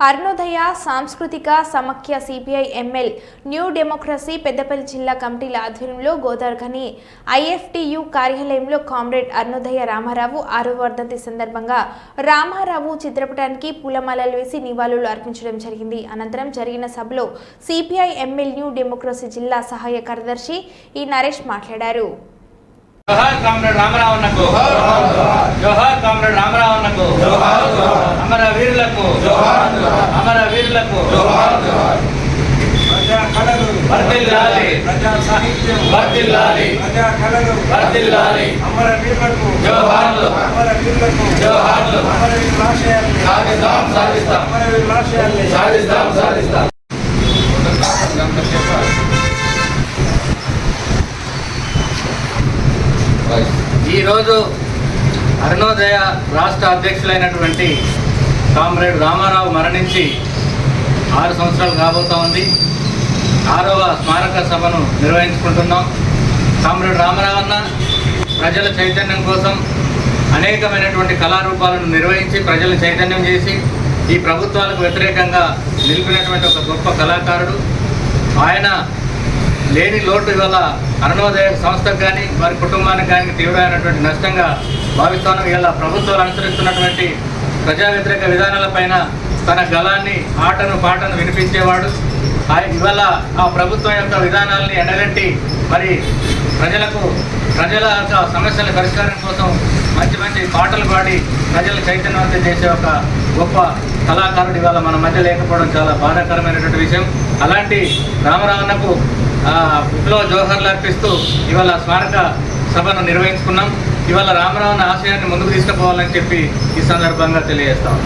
Arunodaya Samskrutika Samakhya CPI ML new democracy Peddapalli జిల్లా కమిటీల ఆధ్వర్యంలో గోదార్ఘని ఐఎఫ్టియు కార్యాలయంలో కామ్రేడ్ అరుణోదయ రామారావు ఆరో వర్ధంతి సందర్భంగా రామారావు చిత్రపటానికి పూలమాలలు వేసి నివాళులు అర్పించడం జరిగింది. అనంతరం జరిగిన సభలో సిపిఐ ఎంఎల్ న్యూ డెమోక్రసీ జిల్లా సహాయ కార్యదర్శి ఈ నరేష్ మాట్లాడారు. జోహార్ కామ్రేడ్ జోహార్ కామ్రేడ్ అమర వీరులకు అమర వీరులకు వర్ధిల్లాలి ప్రజా సాహిత్యం ప్రజా కళలు వర్ధిల్లాలి అమర వీరులకు జోహార్లు. అమర వీరులకు జోహార్లు. అమర వీరుల ఆశయాల్ని సాధిస్తాం సాధిస్తాం అమర వీరుల ఆశయాల్ని సాధిస్తాం సాధిస్తాం ఈరోజు అరుణోదయ రాష్ట్ర అధ్యక్షులైనటువంటి కామ్రేడ్ రామారావు మరణించి ఆరు సంవత్సరాలు కాబోతా ఉంది. ఆరవ స్మారక సభను నిర్వహించుకుంటున్నాం. కామ్రేడ్ రామారావు అన్న ప్రజల చైతన్యం కోసం అనేకమైనటువంటి కళారూపాలను నిర్వహించి ప్రజలు చైతన్యం చేసి ఈ ప్రభుత్వాలకు వ్యతిరేకంగా నిలిపినటువంటి ఒక గొప్ప కళాకారుడు. ఆయన లేని లోటు ఇవాళ అరుణోదయ సంస్థకు కానీ వారి కుటుంబానికి కానీ తీవ్రమైనటువంటి నష్టంగా భావిస్తాను. ఇలా ప్రభుత్వాలు అనుసరిస్తున్నటువంటి ప్రజా వ్యతిరేక విధానాలపైన తన గలాన్ని ఆటను పాటను వినిపించేవాడు. ఆ- ఇవాళ ఆ ప్రభుత్వం యొక్క విధానాలని ఎండగట్టి మరి ప్రజలకు ప్రజల యొక్క సమస్యల పరిష్కారం కోసం మంచి మంచి పాటలు పాడి ప్రజలు చైతన్యవంతం చేసే ఒక గొప్ప కళాకారుడు ఇవాళ మన మధ్య లేకపోవడం చాలా బాధాకరమైనటువంటి విషయం. అలాంటి రామరావణకు విప్లవ జోహర్లు అర్పిస్తూ ఇవాళ స్మారక సభను నిర్వహించుకున్నాం. ఇవాళ రామరావణ ఆశయాన్ని ముందుకు తీసుకుపోవాలని చెప్పి ఈ సందర్భంగా తెలియజేస్తాం